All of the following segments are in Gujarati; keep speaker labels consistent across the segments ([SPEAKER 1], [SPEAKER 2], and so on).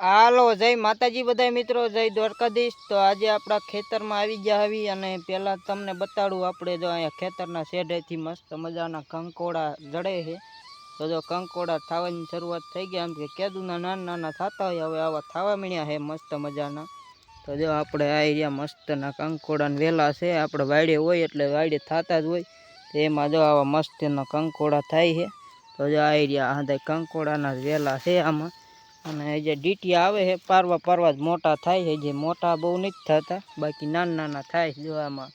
[SPEAKER 1] હાલો, જય માતાજી બધા મિત્રો, જય દ્વારકાધીશ. તો આજે આપણા ખેતરમાં આવી ગયા આવી અને પહેલાં તમને બતાડું, આપણે જો અહીંયા ખેતરના શેઢેથી મસ્ત મજાના કંકોડા જડે છે. તો જો કંકોડા થવાની શરૂઆત થઈ ગયા એમ કે કેદુના નાના નાના થતા હોય, હવે આવા થવા મળ્યા છે મસ્ત મજાના. તો જો આપણે આ એરિયા મસ્તના કંકોડાને વેલા છે, આપણે વાડે હોય એટલે વાડે થતા જ હોય. એમાં જો આવા મસ્તના કંકોડા થાય છે. તો જો આ એરિયા બધા કંકોડાના વેલા છે આમાં. અને જે ડીટીયા આવે છે, પારવા પારવા જ મોટા થાય છે, જે મોટા બહુ નથી થતા, બાકી નાના નાના થાય જો આમાં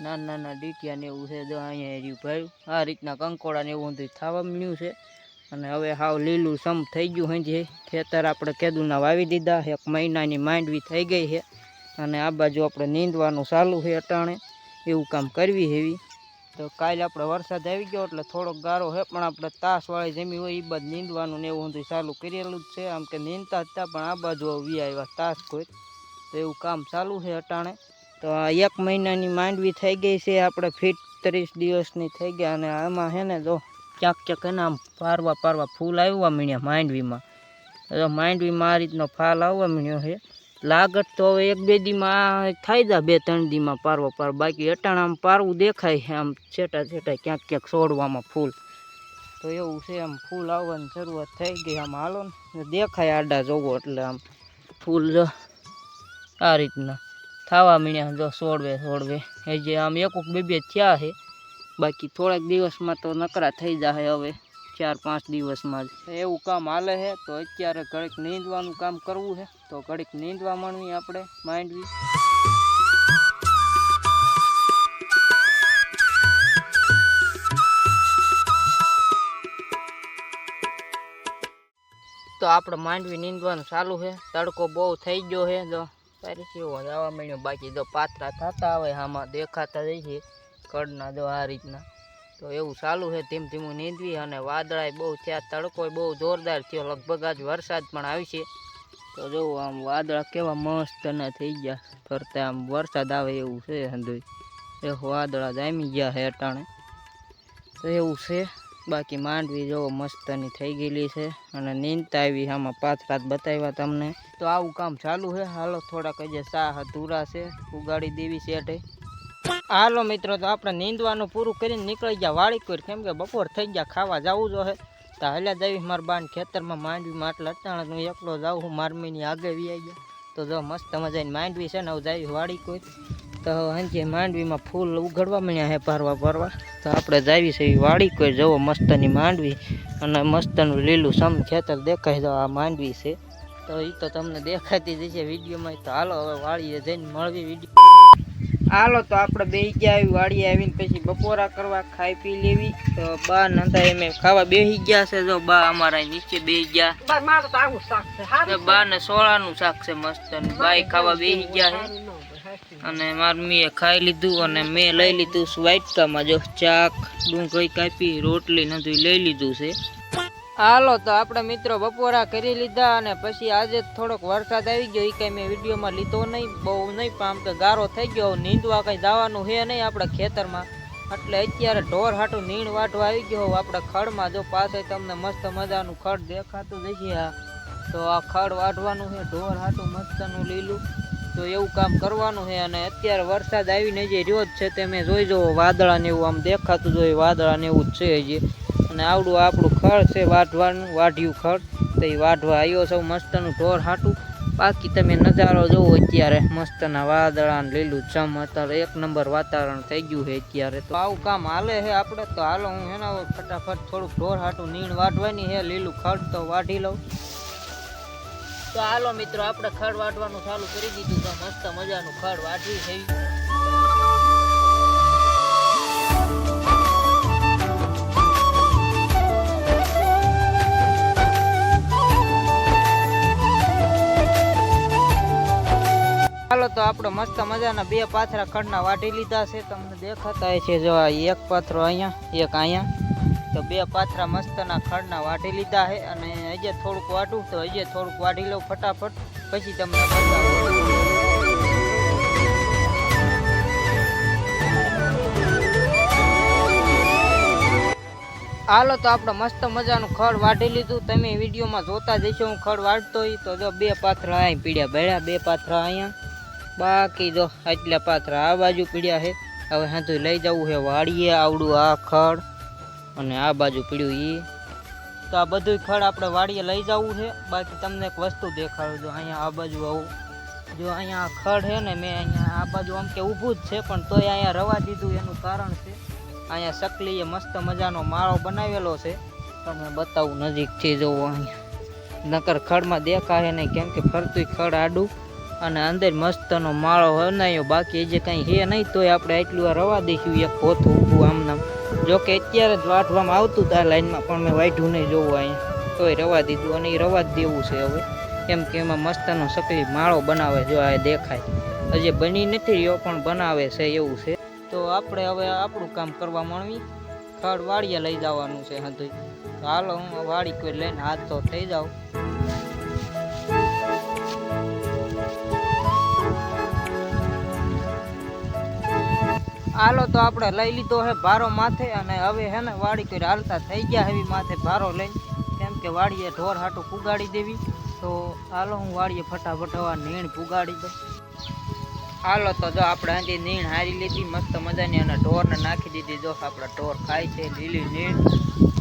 [SPEAKER 1] નાના નાના ડીટીયા ને એવું છે, જો અહીંયા રહ્યું ભાઈ આ રીતના કંકોડા ને એવું બધું થવા મળ્યું છે. અને હવે હાવ લીલું સમ થઈ ગયું છે. ખેતર આપણે કેદુના વાવી દીધા, એક મહિનાની માંડવી થઈ ગઈ છે. અને આ બાજુ આપણે નીંદવાનું ચાલુ છે અટાણે. એવું કામ કરવી હેવી. તો કાલે આપણે વરસાદ આવી ગયો એટલે થોડોક ગારો છે પણ આપણે તાસવાળી જમી હોય એ બાદ નીંદવાનું ને એવું બધું ચાલુ કરેલું જ છે. આમ કે નીંદતા હતા પણ આ બાજુ વી આવ્યા તાસ કોઈ. તો એવું કામ ચાલુ છે અટાણે. તો આ એક મહિનાની માંડવી થઈ ગઈ છે આપણે ફીટ ત્રીસ દિવસની થઈ ગયા અને આમાં છે ને જો ક્યાંક ક્યાંક એને આમ પારવા પારવા ફૂલ આવવા મળ્યા માંડવીમાં. તો માંડવીમાં આ રીતનો ફાલ આવવા મળ્યો છે. લાગત તો હવે એક બે દીમાં થાય જા, બે ત્રણ દીમાં પારવો પાર બાકી અટાણામાં પારવું દેખાય આમ છેટા છેટા ક્યાંક ક્યાંક છોડવામાં ફૂલ. તો એવું છે આમ ફૂલ આવવાની શરૂઆત થઈ ગઈ આમ. હાલો ને દેખાય આડા જોવો એટલે આમ ફૂલ જો આ રીતના. થવા મીણ્યા જો સોડવે સોડવે. એ જે આમ એક બે બે થયા છે. બાકી થોડાક દિવસમાં તો નકરા થઈ જાય હવે. ચાર પાંચ દિવસમાં જ. એવું કામ હાલે છે, તો અત્યારે ઘડીક નીંદવાનું કામ કરવું છે, તો ઘડીક નીંદવા માંડવી આપણે માંડવી તો આપણે માંડવી નીંદવાનું ચાલુ છે, તડકો બહુ થઈ ગયો છે તો તારી કેવો જવા મળ્યો બાકી તો પાત્રા થતા હોય, આમાં દેખાતા જઈએ કડના જો આ રીતના. તો એવું ચાલુ છે, ધીમ ધીમું નીંદવી અને વાદળાય બહુ થયા, તડકો બહુ જોરદાર થયો, લગભગ આજ વરસાદ પણ આવશે તો જો આમ વાદળા કેવા મસ્ત ને થઈ ગયા, ફરતા આમ વરસાદ આવે એવું છે હંધોઈ એ વાદળા જામી ગયા છે તો એવું છે, બાકી માંડવી જોવો મસ્તની થઈ ગયેલી છે અને નીંદતા આવી આમાં પાંચ જ બતાવ્યા તમને. તો આવું કામ ચાલુ છે, હાલો થોડાક હજી સાહ અધૂરા છે, ઉગાડી દેવી શેઠે હાલો મિત્રો, તો આપણે નીંદવાનું પૂરું કરીને નીકળી ગયા વાળી કોઈ કેમ કે બપોર થઈ ગયા, ખાવા જવું જો હે તો હાલ્યા જાવી મારા બાન ખેતરમાં માંડવીમાં આટલા અટાણે, હું એકલો જાઉં હું મારમીની આગે વી આવી ગયા. તો જો મસ્ત મજાની માંડવી છે ને, હું વાળી કોઈ તો હાંજે માંડવીમાં ફૂલ ઉઘડવા મળ્યા છે પારવા ભરવા. તો આપણે જાવી છે વાડી કોઈ જવો મસ્તની માંડવી અને મસ્તનું લીલું સમ ખેતર દેખાય તો આ માંડવી છે. તો એ તો તમને દેખાતી જ છે વિડીયોમાં. તો હાલો, હવે વાળીએ જઈને મળવી વીડિયો. હાલો તો આપણે બે ગયા આવી વાડીએ આવીને પછી બપોરા કરવા ખાઈ પી લેવી. તો બા નતા એમ ખાવા બેસી ગયા છે. જો બા અમારા નીચે બેસી ગયા. તો બા ને સોળાનું શાક છે મસ્ત. બાઈ ખાવા બેસી ગયા છે. અને મારું મેં ખાઈ લીધું અને મેં લઈ લીધું વાટકામાં જો ચાક ડુંગળી કાપી રોટલી નથી લઈ લીધું છે. હાલો, તો આપણે મિત્રો બપોરા કરી લીધા અને પછી આજે થોડોક વરસાદ આવી ગયો. એ કઈ મેં વિડીયોમાં લીધો નહીં, બહુ નહીં, પણ આમ કે ગારો થઈ ગયો. નીંદવા કઈ જવાનું છે નહીં આપણે ખેતરમાં. એટલે અત્યારે ઢોર હાટું નીણ વાટવા આવી ગયો. આપણે ખડમાં જો પાસે તમને મસ્ત મજાનું ખડ દેખાતું જશે આ. તો આ ખડ વાઢવાનું છે ઢોર હાટું મસ્તનું લીલું. તો એવું કામ કરવાનું છે અને અત્યારે વરસાદ આવીને જે રહ્યો જ છે તે મેં જોઈ જવો, વાદળાને એવું આમ દેખાતું જોઈએ વાદળાને એવું જ છે હજી. અને આવડું આપણું ખડ છે વાઢવાનું, વાઢ્યું ખડ તો એ વાઢવા આવ્યો સૌ મસ્તનું ઢોર હાટું. બાકી તમે નજારો જોવો અત્યારે, મસ્તના વાદળા લીલું ચમ અત્યારે એક નંબર વાતાવરણ થઈ ગયું છે અત્યારે. તો આવું કામ હાલે છે આપણે, તો હાલો હું એના ફટાફટ થોડુંક ઢોર હાટું નીણ વાઢવાની છે, લીલું ખડ તો વાઢી લઉં. તો હાલો મિત્રો, આપણે ખડ વાઢવાનું ચાલુ કરી દીધું તો મસ્ત મજાનું ખડ વાઢવી થઈ તો આપણે મસ્ત મજાના બે પાથરા ખડના વાઢી લીધા છે. તમને દેખાતા છે જો એક પાથરો અહીંયા, એક અહીંયા. તો બે પાથરા મસ્તના ખડના વાટી લીધા છે અને હજે થોડુંક વાટું તો હજે થોડુંક વાઢી લઉં ફટાફટ. પછી તમને બતાવું. હાલો તો આપણે મસ્ત મજાનું ખડ વાઢી લીધું. તમે વિડીયોમાં જોતા જઈશો હું ખડ હોય તો જો બે પાથરા અહીં પીડ્યા ભેળ્યા બે પાથરા અહીંયા. બાકી જો આટલા પાથરા આ બાજુ પીડ્યા છે, હવે હાથું લઈ જવું છે વાડીએ, આવડું આ ખડ અને આ બાજુ પીડ્યું એ તો આ બધું ખડ આપણે વાડીએ લઈ જવું છે, બાકી તમને એક વસ્તુ દેખાડું, જો અહીંયા આ બાજુ આવું. જો અહીંયા ખડ છે ને, મેં અહીંયા આ બાજુ આમ કે ઊભું જ છે, પણ તોય અહીંયા રવા દીધું એનું કારણ છે. અહીંયા સકલીએ મસ્ત મજાનો માળો બનાવેલો છે. તમને બતાવું નજીકથી જોવો અહીંયા. નકર ખડમાં દેખાય નહીં, કેમ કે ફરતું ખડ આડું. અને અંદર મસ્તનો માળો બનાવ્યો બાકી જે કંઈ હે નહીં, તોય આપણે એટલું આ રવા દઈશું, એક પોથું ઊભું આમ નામ જો અત્યારે જ વાઢવામાં આવતું હતું આ લાઈનમાં, પણ મેં વાઢ્યું નહીં જોવું અહીંયા. તોય રવા દીધું, અને એ રવા જ દેવું છે હવે. કેમ કે એમાં મસ્તનો સકલી માળો બનાવે જો આ દેખાય. હજી બની નથી રહ્યો, પણ બનાવે છે એવું છે. તો આપણે હવે આપણું કામ કરવા માંડવી. ખડ વાડીએ લઈ જવાનું છે હતું તો હાલો, હું વાડી કોઈ લઈને હાથ તો થઈ જાઉં. હાલો તો આપણે લઈ લીધો હે ભારો માથે અને હવે હે ને વાડી કરી હાલતા થઈ ગયા heavy માથે ભારો લઈને. કેમ કે વાડીએ ઢોર હાટું પુગાડી દેવી. તો હાલો હું વાડીએ ફટાફટ હવા નીણ પુગાડી દઉં. હાલો તો જો આપણે આંધી નીણ હારી લીધી, મસ્ત મજાની અને ઢોરને નાખી દીધી. જો આપણે ઢોર ખાય છે, લીલી નીણ.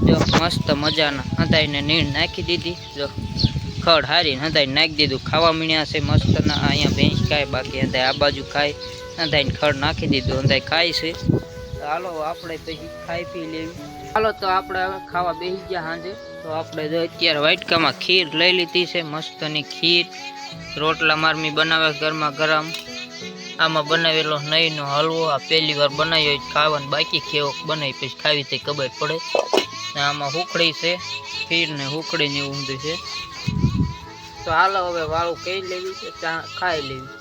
[SPEAKER 1] જો મસ્ત મજાના હંતાઈને નીણ નાખી દીધી. જો ખડ હારીને હંધાઈને નાખી દીધું. ખાવા મીણ્યા છે મસ્ત ના અહીંયા ભેંસ ખાય, બાકી હંધાઈ આ બાજુ ખાય. હંધાઈને ખડ નાખી દીધું, અંધાઈ ખાઈ છે. હાલો, આપણે પછી ખાઈ પી લેવી. હાલો, તો આપણે ખાવા બેસી ગયા સાંજે તો આપણે અત્યારે વાટકામાં ખીર લઈ લીધી છે, મસ્તની ખીર. રોટલા મારમી બનાવે ગરમા ગરમ. આમાં બનાવેલો નહીંનો હલવો, આ પહેલી વાર બનાવ્યો ખાવાનું, બાકી કેવો બનાવી પછી ખાવી તે ખબર પડે. ને આમાં હુકડી છે ખીર ને હુકડી ને એવું છે. તો હાલો, હવે વાળું કહી લેવી છે? ચા ખાઈ લેવી.